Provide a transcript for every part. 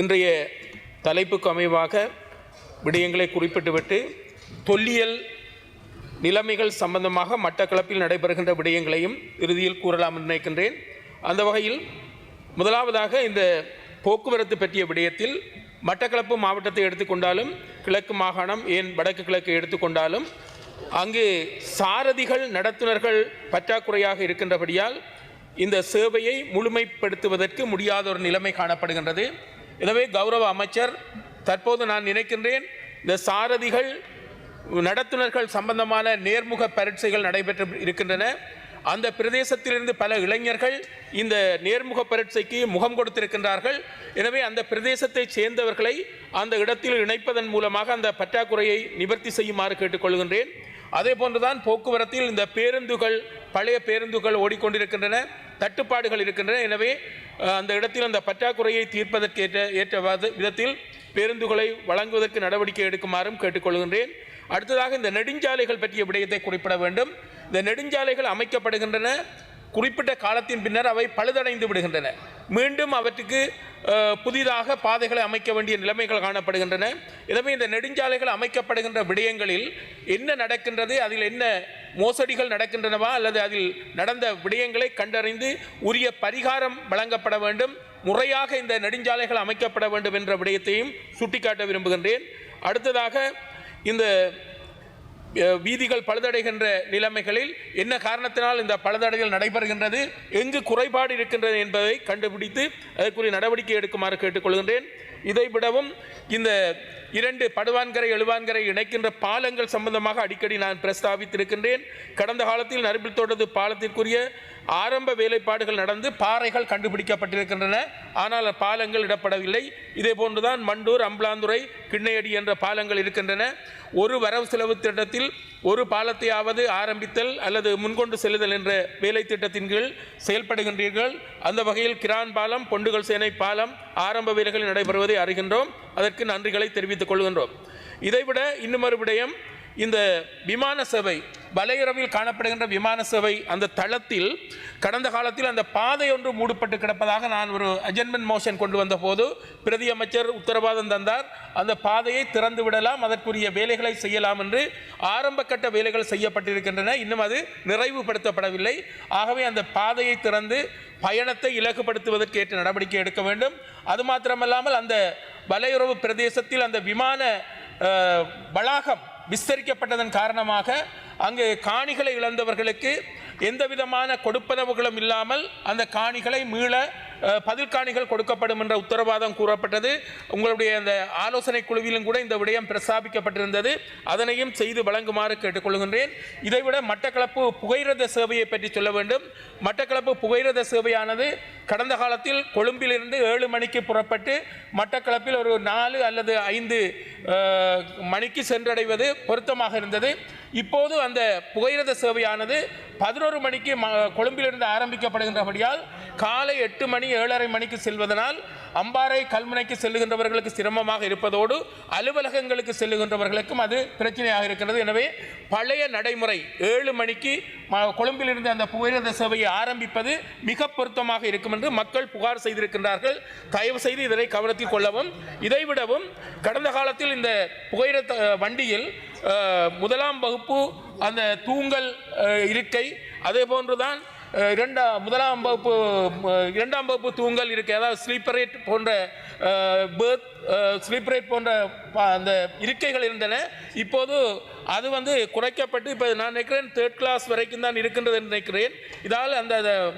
இன்றைய தலைப்புக்கு அமைவாக விடயங்களை குறிப்பிட்டுவிட்டு தொல்லியல் நிலைமைகள் சம்பந்தமாக மட்டக்களப்பில் நடைபெறுகின்ற விடயங்களையும் இறுதியில் கூறலாம் என்று நினைக்கின்றேன். அந்த வகையில் முதலாவதாக இந்த போக்குவரத்து பற்றிய விடயத்தில் மட்டக்களப்பு மாவட்டத்தை எடுத்துக்கொண்டாலும் கிழக்கு மாகாணம் ஏன் வடக்கு கிழக்கு எடுத்துக்கொண்டாலும் அங்கு சாரதிகள் நடத்துனர்கள் பற்றாக்குறையாக இருக்கின்றபடியால் இந்த சேவையை முழுமைப்படுத்துவதற்கு முடியாத ஒரு நிலைமை காணப்படுகின்றது. எனவே கௌரவ அமைச்சர் தற்போது நான் நினைக்கின்றேன் இந்த சாரதிகள் நடத்துனர்கள் சம்பந்தமான நேர்முக பரீட்சைகள் நடைபெற்று இருக்கின்றன. அந்த பிரதேசத்திலிருந்து பல இளைஞர்கள் இந்த நேர்முக பரீட்சைக்கு முகம் கொடுத்திருக்கின்றார்கள். எனவே அந்த பிரதேசத்தை சேர்ந்தவர்களை அந்த இடத்தில் இணைப்பதன் மூலமாக அந்த பற்றாக்குறையை நிவர்த்தி செய்யுமாறு கேட்டுக்கொள்கின்றேன். அதே போன்றுதான் போக்குவரத்தில் இந்த பேருந்துகள் பழைய பேருந்துகள் ஓடிக்கொண்டிருக்கின்றன தட்டுப்பாடுகள் இருக்கின்றன. எனவே அந்த இடத்தில் அந்த பற்றாக்குறையை தீர்ப்பதற்கு ஏற்ற ஏற்ற விதத்தில் பேருந்துகளை வழங்குவதற்கு நடவடிக்கை எடுக்குமாறும் கேட்டுக்கொள்கின்றேன். அடுத்ததாக இந்த நெடுஞ்சாலைகள் பற்றிய விடயத்தை குறிப்பிட வேண்டும். இந்த நெடுஞ்சாலைகள் அமைக்கப்படுகின்றன. குறிப்பிட்ட காலத்தின் பின்னர் அவை பழுதடைந்து விடுகின்றன. மீண்டும் அவற்றுக்கு புதிதாக பாதைகளை அமைக்க வேண்டிய நிலைமைகள் காணப்படுகின்றன. எனவே இந்த நெடுஞ்சாலைகள் அமைக்கப்படுகின்ற விடயங்களில் என்ன நடக்கின்றது அதில் என்ன மோசடிகள் நடக்கின்றனவா அல்லது அதில் நடந்த விடயங்களை கண்டறிந்து உரிய பரிகாரம் வழங்கப்பட வேண்டும் முறையாக இந்த நெடுஞ்சாலைகள் அமைக்கப்பட வேண்டும் என்ற விடயத்தையும் சுட்டிக்காட்ட விரும்புகின்றேன். அடுத்ததாக இந்த வீதிகள் பழுதடைகின்ற நிலைமைகளில் என்ன காரணத்தினால் இந்த பழுதடைகள் நடைபெறுகின்றது? எங்கு குறைபாடு இருக்கின்றது என்பதை கண்டுபிடித்து அதற்குரிய நடவடிக்கை எடுக்குமாறு கேட்டுக்கொள்கின்றேன். இதைவிடவும் இந்த இரண்டு படுவான்கரை எழுவான்கரை இணைக்கின்ற பாலங்கள் சம்பந்தமாக அடிக்கடி நான் பிரஸ்தாபித்திருக்கின்றேன் கடந்த காலத்தில் நரிபில் தோட்டத்து பாலத்திற்குரிய ஆரம்ப வேலைப்பாடுகள் நடந்து பாறைகள் கண்டுபிடிக்கப்பட்டிருக்கின்றன. ஆனால் பாலங்கள் இடப்படவில்லை. இதே போன்றுதான் மண்டூர் அம்பலாந்துறை கிண்ணையடி என்ற பாலங்கள் இருக்கின்றன. ஒரு வரவு செலவு திட்டத்தில் ஒரு பாலத்தையாவது ஆரம்பித்தல் அல்லது முன்கொண்டு செல்லுதல் என்ற வேலை திட்டத்தின் கீழ் செயல்படுகின்றீர்கள். அந்த வகையில் கிரான் பாலம் பொண்டுகள் சேனை பாலம் ஆரம்ப வேலைகள் நடைபெறுவதை அறிகின்றோம். அதற்கு நன்றிகளை தெரிவித்துக் கொள்கின்றோம். இதைவிட இன்னும் ஒரு விடயம் இந்த விமான சேவை வலையுறவில் காணப்படுகின்ற விமான சேவை அந்த தளத்தில் கடந்த காலத்தில் அந்த பாதை ஒன்று மூடப்பட்டு கிடப்பதாக நான் ஒரு அஜென்மெண்ட் மோஷன் கொண்டு வந்த போது பிரதி அமைச்சர் உத்தரவாதம் தந்தார். அந்த பாதையை திறந்து விடலாம் அதற்குரிய வேலைகளை செய்யலாம் என்று ஆரம்ப கட்ட வேலைகள் செய்யப்பட்டிருக்கின்றன. இன்னும் அது நிறைவுபடுத்தப்படவில்லை. ஆகவே அந்த பாதையை திறந்து பயணத்தை இலகுபடுத்துவதற்கு ஏற்ற நடவடிக்கை எடுக்க வேண்டும். அது மாத்திரமல்லாமல் அந்த வலையுறவு பிரதேசத்தில் அந்த விமான வளாகம் விஸ்தரிக்கப்பட்டதன் காரணமாக அங்கு காணிகளை இழந்தவர்களுக்கு எந்த விதமான கொடுப்பனவுகளும் இல்லாமல் அந்த காணிகளை மீள பதில் காணிகள் கொடுக்கப்படும் என்ற உத்தரவாதம் கூறப்பட்டது. உங்களுடைய அந்த ஆலோசனை குழுவிலும் கூட இந்த விடயம் பிரஸ்தாபிக்கப்பட்டிருந்தது. அதனையும் செய்து வழங்குமாறு கேட்டுக்கொள்கின்றேன். இதைவிட மட்டக்களப்பு புகையிரத சேவையை பற்றி சொல்ல வேண்டும். மட்டக்களப்பு புகையிரத சேவையானது கடந்த காலத்தில் கொழும்பிலிருந்து ஏழு மணிக்கு புறப்பட்டு மட்டக்களப்பில் ஒரு நாலு அல்லது ஐந்து மணிக்கு சென்றடைவது பொருத்தமாக இருந்தது. இப்போது அந்த புகையிரத சேவையானது பதினோரு மணிக்கு ம கொழும்பிலிருந்து ஆரம்பிக்கப்படுகின்றபடியால் காலை எட்டு மணி ஏழரை மணிக்கு செல்வதனால் அம்பாறை கல்முனைக்கு செல்லுகின்றவர்களுக்கு சிரமமாக இருப்பதோடு அலுவலகங்களுக்கு செல்லுகின்றவர்களுக்கும் அது பிரச்சனையாக இருக்கிறது. எனவே பழைய நடைமுறை ஏழு மணிக்கு ம- கொழும்பிலிருந்து அந்த புகையிரத சேவையை ஆரம்பிப்பது மிக பொருத்தமாக இருக்கும் என்று மக்கள் புகார் செய்திருக்கின்றார்கள். தயவு செய்து இதனை கவனத்தில் கொள்ளவும். இதைவிடவும் கடந்த காலத்தில் இந்த புகையிரத வண்டியில் முதலாம் வகுப்பு அந்த தூங்கல் இருக்கை அதே போன்றுதான் இரண்டாம் முதலாம் வகுப்பு இரண்டாம் வகுப்பு தூங்கல் இருக்குது அதாவது ஸ்லீப்பரேட் போன்ற பேர்த் ஸ்லீப்பரேட் போன்ற ப- அந்த இருக்கைகள் இருந்தன. இப்போது அது வந்து குறைக்கப்பட்டு இப்போ நான் நினைக்கிறேன் தேர்ட் கிளாஸ் வரைக்கும் தான் இருக்கின்றது என்று நினைக்கிறேன். இதால் அந்த அந்த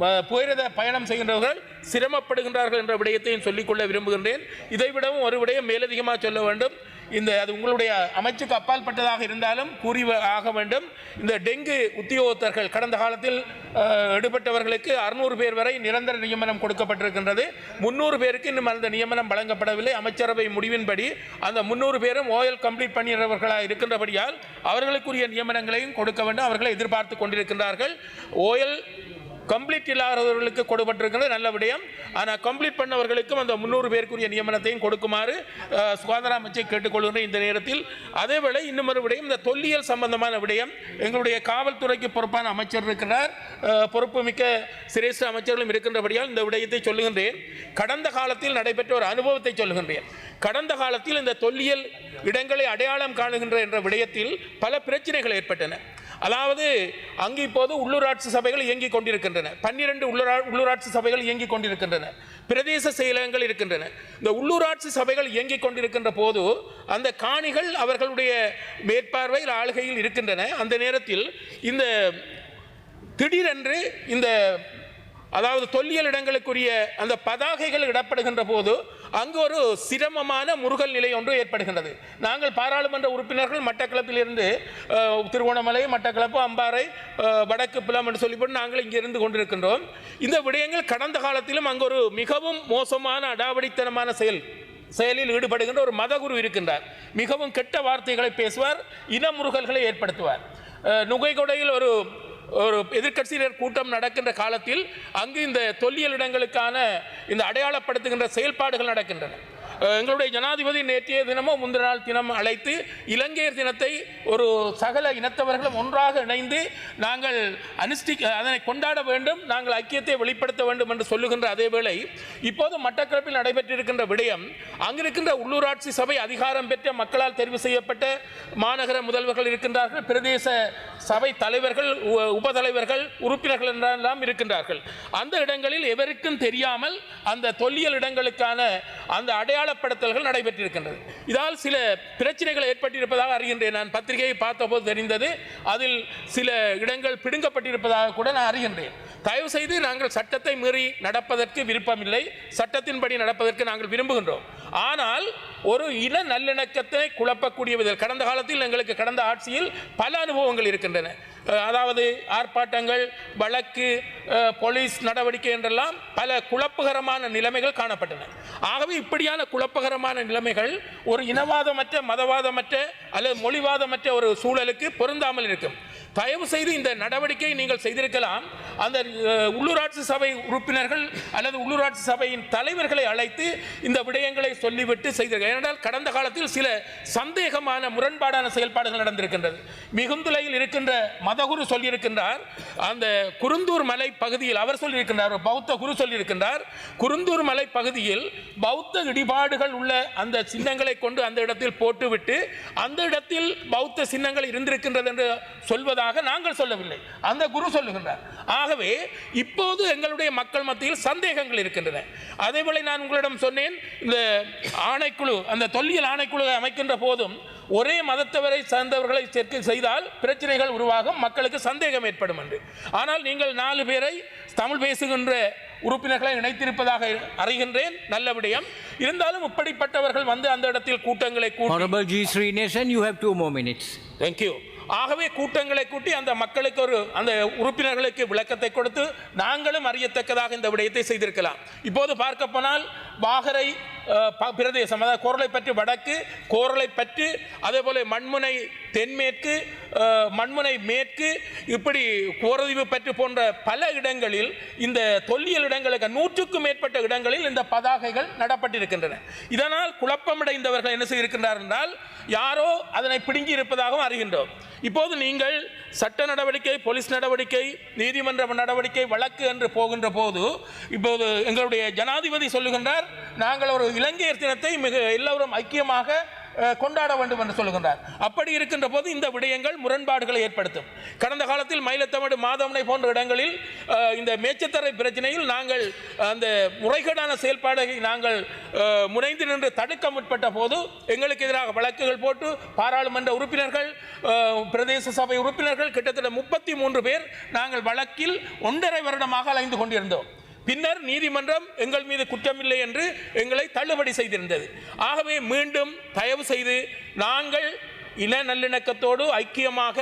புகையிரத பயணம் செய்கின்றவர்கள் சிரமப்படுகின்றார்கள் என்ற விடயத்தையும் சொல்லிக்கொள்ள விரும்புகின்றேன். இதை விடவும் ஒரு விடயம் மேலதிகமாக சொல்ல வேண்டும். இந்த அது உங்களுடைய அமைச்சுக்கு அப்பாற்பட்டதாக இருந்தாலும் கூறி வ- ஆக வேண்டும். இந்த டெங்கு உத்தியோகத்தர்கள் கடந்த காலத்தில் எடுபட்டவர்களுக்கு அறுநூறு பேர் வரை நிரந்தர நியமனம் கொடுக்கப்பட்டிருக்கின்றது. முந்நூறு பேருக்கு இன்னும் அந்த நியமனம் வழங்கப்படவில்லை. அமைச்சரவை முடிவின்படி அந்த முந்நூறு பேரும் ஓயல் கம்ப்ளீட் பண்ணுகிறவர்களாக இருக்கின்றபடியால் அவர்களுக்குரிய நியமனங்களையும் கொடுக்க வேண்டும். அவர்களை எதிர்பார்த்து கொண்டிருக்கின்றார்கள். ஓயல் கம்ப்ளீட் இல்லாதவர்களுக்கு கொடுப்பட்டிருக்கிறது நல்ல விடயம். ஆனால் கம்ப்ளீட் பண்ணவர்களுக்கும் அந்த முந்நூறு பேருக்குரிய நியமனத்தையும் கொடுக்குமாறு சுகாதார அமைச்சை கேட்டுக்கொள்கின்ற இந்த நேரத்தில். அதேவேளை இன்னும் ஒரு விடயம் இந்த தொல்லியல் சம்பந்தமான விடயம். எங்களுடைய காவல்துறைக்கு பொறுப்பான அமைச்சர் இருக்கிறார். பொறுப்பு மிக்க சிரேஷ்ட அமைச்சர்களும் இருக்கின்றபடியால் இந்த விடயத்தை சொல்லுகின்றேன். கடந்த காலத்தில் நடைபெற்ற ஒரு அனுபவத்தை சொல்லுகின்றேன். கடந்த காலத்தில் இந்த தொல்லியல் இடங்களை அடையாளம் காணுகின்ற என்ற விடயத்தில் பல பிரச்சனைகள் ஏற்பட்டன. அதாவது அங்கு இப்போது உள்ளூராட்சி சபைகள் இயங்கிக் கொண்டிருக்கின்றன. பன்னிரண்டு உள்ளூரா உள்ளூராட்சி சபைகள் இயங்கிக் கொண்டிருக்கின்றன. பிரதேச செயலகங்கள் இருக்கின்றன. இந்த உள்ளூராட்சி சபைகள் இயங்கிக் கொண்டிருக்கின்ற போது அந்த காணிகள் அவர்களுடைய மேற்பார்வையில் ஆளுகையில் இருக்கின்றன. அந்த நேரத்தில் இந்த திடீரென்று இந்த அதாவது தொல்லியல் இடங்களுக்குரிய அந்த பதாகைகள் இடப்படுகின்ற போது அங்கு ஒரு சிரமமான முருகல் நிலை ஒன்று ஏற்படுகின்றது. நாங்கள் பாராளுமன்ற உறுப்பினர்கள் மட்டக்களப்பிலிருந்து திருவோணமலை மட்டக்களப்பு அம்பாறை வடக்கு பிளம் என்று சொல்லிவிட்டு நாங்கள் இங்கே இருந்து கொண்டிருக்கின்றோம். இந்த விடயங்கள் கடந்த காலத்திலும் அங்கு ஒரு மிகவும் மோசமான அடாவடித்தனமான செயல் செயலில் ஈடுபடுகின்ற ஒரு மதகுரு இருக்கின்றார். மிகவும் கெட்ட வார்த்தைகளை பேசுவார் இன முருகல்களை ஏற்படுத்துவார். நுகைகொடையில் ஒரு ஒரு எதிர்க்கட்சியினர் கூட்டம் நடக்கின்ற காலத்தில் அங்கு இந்த தொல்லியல் இடங்களுக்கான இந்த அடையாளப்படுத்துகின்ற செயல்பாடுகள் நடக்கின்றன. எங்களுடைய ஜனாதிபதி நேற்றைய தினமோ முந்தின நாள் தினம் அழைத்து இலங்கையர் தினத்தை ஒரு சகல இனத்தவர்களும் ஒன்றாக இணைந்து நாங்கள் அனுஷ்டி அதனை கொண்டாட வேண்டும் நாங்கள் ஐக்கியத்தை வெளிப்படுத்த வேண்டும் என்று சொல்லுகின்ற அதே வேளை இப்போது மட்டக்களப்பில் நடைபெற்றிருக்கின்ற விடயம் அங்கிருக்கின்ற உள்ளூராட்சி சபை அதிகாரம் பெற்ற மக்களால் தெரிவு செய்யப்பட்ட மாநகர முதல்வர்கள் இருக்கின்றார்கள் பிரதேச சபை தலைவர்கள் உபதலைவர்கள் உறுப்பினர்கள் என்றெல்லாம் இருக்கின்றார்கள். அந்த இடங்களில் எவருக்கும் தெரியாமல் அந்த தொல்லியல் இடங்களுக்கான அந்த அடையாள அடையாளப்படுத்தல்கள் நடைபெற்றிருக்கின்றது. இதால் சில பிரச்சனைகள் ஏற்பட்டிருப்பதாக அறிகின்றேன். நான் பத்திரிகையை பார்த்தபோது தெரிந்தது. அதில் சில இடங்கள் பிடுங்கப்பட்டிருப்பதாக கூட நான் அறிகின்றேன். தயவு செய்து நாங்கள் சட்டத்தை மீறி நடப்பதற்கு விருப்பமில்லை. சட்டத்தின்படி நடப்பதற்கு நாங்கள் விரும்புகின்றோம். ஆனால் ஒரு இன நல்லிணக்கத்தை குழப்பக்கூடிய விதத்தில் கடந்த காலத்தில் எங்களுக்கு கடந்த ஆட்சியில் பல அனுபவங்கள் இருக்கின்றன. அதாவது ஆர்ப்பாட்டங்கள் வழக்கு போலீஸ் நடவடிக்கை என்றெல்லாம் பல குழப்பகரமான நிலைமைகள் காணப்பட்டன. ஆகவே இப்படியான குழப்பகரமான நிலைமைகள் ஒரு இனவாதமற்ற மதவாதமற்ற அல்லது மொழிவாதமற்ற ஒரு சூழலுக்கு பொருந்தாமல் இருக்கும். தயவு செய்து இந்த நடவடிக்கை நீங்கள் செய்திருக்கலாம். அந்த உள்ளூராட்சி சபை உறுப்பினர்கள் அல்லது உள்ளூராட்சி சபையின் தலைவர்களை அழைத்து இந்த விடயங்களை சொல்லிவிட்டு செய்திருக்க ஏனென்றால் கடந்த காலத்தில் சில சந்தேகமான முரண்பாடான செயல்பாடுகள் நடந்திருக்கின்றது. மிகுந்துலையில் இருக்கின்ற மதகுரு சொல்லியிருக்கின்றார் அந்த குருந்தூர் மலை பகுதியில் அவர் சொல்லியிருக்கின்றார் பௌத்த குரு சொல்லியிருக்கின்றார் குருந்தூர் மலை பகுதியில் பௌத்த இடிபாடுகள் உள்ள அந்த சின்னங்களை கொண்டு அந்த இடத்தில் போட்டுவிட்டு அந்த இடத்தில் பௌத்த சின்னங்கள் இருந்திருக்கின்றது என்று சொல்வதாக நாங்கள் சொல்லவில்லை. அந்த குரு சொல்லுகின்றார். ஆகவே இப்போது எங்களுடைய மக்கள் மத்தியில் சந்தேகங்கள் இருக்கின்றன. அதேபோல நான் உங்களிடம் சொன்னேன் இந்த ஆணைக்குழு அந்த தொல்லியல் ஆணைக்குழு அமைக்கின்ற போதும் ஒரே மதத்தவரை சார்ந்தவர்களை சேர்க்கை செய்தால் பிரச்சனைகள் உருவாகும் மக்களுக்கு சந்தேகம் ஏற்படும் என்று. ஆனால் நீங்கள் நாலு பேரை தமிழ் பேசுகின்ற உறுப்பினர்களை இணைத்திருப்பதாக அறிகின்றேன் நல்ல விடயம். இருந்தாலும் இப்படிப்பட்டவர்கள் வந்து அந்த இடத்தில் கூட்டங்களை கூட்டி Honorable G. Srinivasan, you have two more minutes. Thank you ஆகவே கூட்டங்களை கூட்டி அந்த மக்களுக்கு ஒரு அந்த உறுப்பினர்களுக்கு விளக்கத்தை கொடுத்து நாங்களும் அறியத்தக்கதாக இந்த விடயத்தை செய்திருக்கலாம். இப்போது பார்க்க போனால் வாகரை பிரதேசம் அதாவது கோரலை பற்றி வடக்கு கோரலை பற்றி அதே போல மண்முனை தென்மேற்கு மண்முனை மேற்கு இப்படி கோரதீவு பற்றி போன்ற பல இடங்களில் இந்த தொல்லியல் இடங்களுக்கு நூற்றுக்கும் மேற்பட்ட இடங்களில் இந்த பதாகைகள் நடப்பட்டிருக்கின்றன. இதனால் குழப்பமடைந்தவர்கள் என்ன செய்திருக்கின்றார் என்றால் யாரோ அதனை பிடுங்கி இருப்பதாகவும் அறிகின்றோம். இப்போது நீங்கள் சட்ட நடவடிக்கை போலீஸ் நடவடிக்கை நீதிமன்ற நடவடிக்கை வழக்கு என்று போகின்ற போது இப்போது எங்களுடைய ஜனாதிபதி சொல்லுகின்றார் நாங்கள் ஒரு இலங்கையர் தினத்தை மிக எல்லோரும் ஐக்கியமாக கொண்டாட வேண்டும் என்று சொல்லுகின்றார். அப்படி இருக்கின்ற போது இந்த விடயங்கள் முரண்பாடுகளை ஏற்படுத்தும். கடந்த காலத்தில் மயிலத்தமடு மாதவனை போன்ற இடங்களில் இந்த மேச்சத்தரை பிரச்சனையில் நாங்கள் அந்த முறைகேடான செயல்பாடை நாங்கள் முனைந்து நின்று தடுக்க முற்பட்ட போது எங்களுக்கு எதிராக வழக்குகள் போட்டு பாராளுமன்ற உறுப்பினர்கள் பிரதேச சபை உறுப்பினர்கள் கிட்டத்தட்ட முப்பத்தி மூன்று பேர் நாங்கள் வழக்கில் ஒன்றரை வருடமாக அலைந்து கொண்டிருந்தோம். பின்னர் நீதிமன்றம் எங்கள் மீது குற்றமில்லை என்று எங்களை தள்ளுபடி செய்திருந்தது. ஆகவே மீண்டும் தயவு செய்து நாங்கள் இன நல்லிணக்கத்தோடு ஐக்கியமாக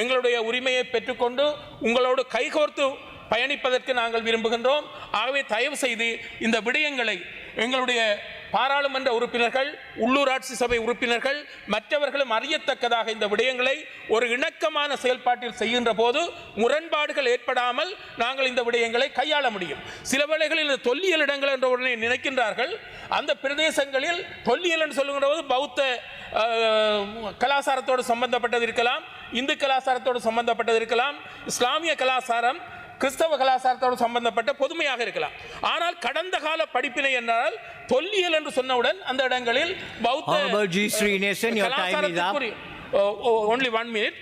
எங்களுடைய உரிமையை பெற்றுக்கொண்டு உங்களோடு கைகோர்த்து பயணிப்பதற்கு நாங்கள் விரும்புகின்றோம். ஆகவே தயவு செய்து இந்த விடயங்களை எங்களுடைய பாராளுமன்ற உறுப்பினர்கள் உள்ளூராட்சி சபை உறுப்பினர்கள் மற்றவர்களும் அறியத்தக்கதாக இந்த விடயங்களை ஒரு இணக்கமான செயல்பாட்டில் செய்கின்ற போது முரண்பாடுகள் ஏற்படாமல் நாங்கள் இந்த விடயங்களை கையாள முடியும். சில வேளைகளில் இந்த தொல்லியல் இடங்கள் என்ற உடனே நினைக்கின்றார்கள். அந்த பிரதேசங்களில் தொல்லியல் என்று சொல்லுகின்ற போது பௌத்த கலாச்சாரத்தோடு சம்பந்தப்பட்டது இருக்கலாம் இந்து கலாச்சாரத்தோடு சம்பந்தப்பட்டது இருக்கலாம் இஸ்லாமிய கலாச்சாரம் கிறிஸ்தவ கலாச்சாரத்தோடு சம்பந்தப்பட்ட பொதுமையாக இருக்கலாம். ஆனால் கடந்த கால படிப்பினை என்றால் தொல்லியல் என்று சொன்னவுடன் அந்த இடங்களில் பௌத்த ஒன்லி ஒன் மினிட்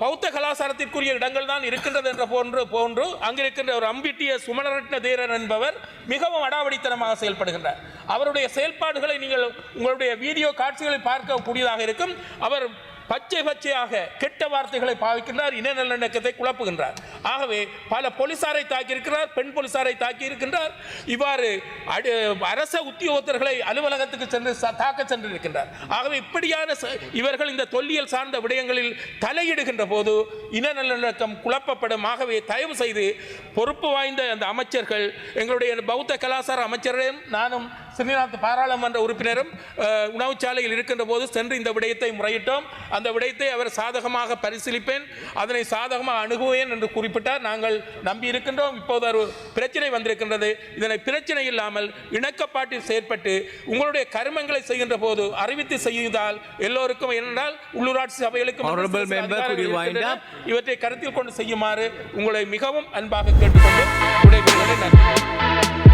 பௌத்த கலாச்சாரத்திற்குரிய இடங்கள் தான் இருக்கின்றது என்ற போன்று போன்று அங்கிருக்கின்ற ஒரு அம்பிட்டிய சுமணரட்ன தேரர் என்பவர் மிகவும் அடாவடித்தனமாக செயல்படுகின்றார். அவருடைய செயல்பாடுகளை நீங்கள் உங்களுடைய வீடியோ காட்சிகளை பார்க்கக்கூடியதாக இருக்கும். அவர் பச்சை பச்சையாக கெட்ட வார்த்தைகளை பாவிக்கின்றார் இன நல்லிணக்கத்தை குழப்புகின்றார். ஆகவே பல போலீசாரை தாக்கியிருக்கிறார் பெண் போலீசாரை தாக்கியிருக்கின்றார். இவ்வாறு அடு- அரச உத்தியோகத்தர்களை அலுவலகத்துக்கு சென்று தாக்க சென்றிருக்கின்றார். ஆகவே இப்படியான ச- இவர்கள் இந்த தொல்லியல் சார்ந்த விடயங்களில் தலையிடுகின்ற போது இன நல்லிணக்கம் குழப்பப்படும். ஆகவே தயவு செய்து பொறுப்பு வாய்ந்த அந்த அமைச்சர்கள் எங்களுடைய பௌத்த கலாச்சார அமைச்சரையும் நானும் ஸ்ரீநாத் பாராளுமன்ற உறுப்பினரும் உணவுச்சாலையில் இருக்கின்ற போது சென்று இந்த விடயத்தை முறையிட்டோம். அந்த விடயத்தை அவர் சாதகமாக பரிசீலிப்பேன். அதனை சாதகமாக அணுகுவேன் என்று குறிப்பிட்டார். நாங்கள் நம்பி இருக்கின்றோம். இப்போது ஒரு பிரச்சனை வந்திருக்கின்றது. இதனை பிரச்சனை இல்லாமல் இணக்கப்பாட்டில் செயற்பட்டு உங்களுடைய கருமங்களை செய்கின்ற போது அறிவித்து செய்தால் எல்லோருக்கும் என்னென்றால் உள்ளூராட்சி சபைகளுக்கும்? இவற்றை கருத்தில் கொண்டு செய்யுமாறு உங்களை மிகவும் அன்பாக கேட்டுக்கொண்டு விடைபெறுகிறேன்.